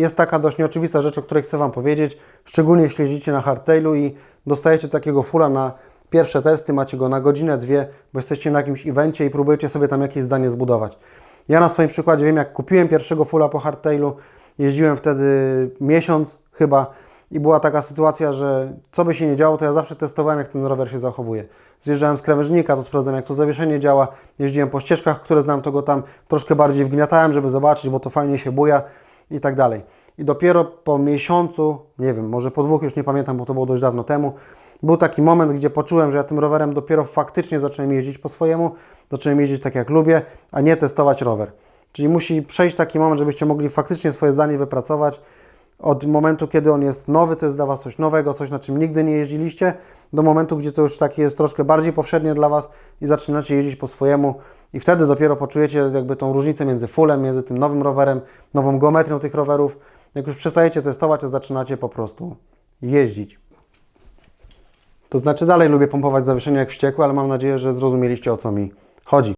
Jest taka dość nieoczywista rzecz, o której chcę Wam powiedzieć, szczególnie jeśli jeździcie na hardtailu i dostajecie takiego fulla na pierwsze testy, macie go na godzinę, dwie, bo jesteście na jakimś evencie i próbujecie sobie tam jakieś zdanie zbudować. Ja na swoim przykładzie wiem, jak kupiłem pierwszego fulla po hardtailu, jeździłem wtedy miesiąc chyba i była taka sytuacja, że co by się nie działo, to ja zawsze testowałem, jak ten rower się zachowuje. Zjeżdżałem z krawężnika, to sprawdzam, jak to zawieszenie działa. Jeździłem po ścieżkach, które znam, to go tam troszkę bardziej wgniatałem, żeby zobaczyć, bo to fajnie się buja i tak dalej. I dopiero po miesiącu, nie wiem, może po dwóch, już nie pamiętam, bo to było dość dawno temu, był taki moment, gdzie poczułem, że ja tym rowerem dopiero faktycznie zacząłem jeździć po swojemu, zacząłem jeździć tak jak lubię, a nie testować rower. Czyli musi przejść taki moment, żebyście mogli faktycznie swoje zdanie wypracować. Od momentu, kiedy on jest nowy, to jest dla Was coś nowego, coś na czym nigdy nie jeździliście, do momentu, gdzie to już takie jest troszkę bardziej powszednie dla Was i zaczynacie jeździć po swojemu i wtedy dopiero poczujecie jakby tą różnicę między fullem, między tym nowym rowerem, nową geometrią tych rowerów. Jak już przestajecie testować, to zaczynacie po prostu jeździć. To znaczy dalej lubię pompować zawieszenie jak wściekły, ale mam nadzieję, że zrozumieliście o co mi chodzi.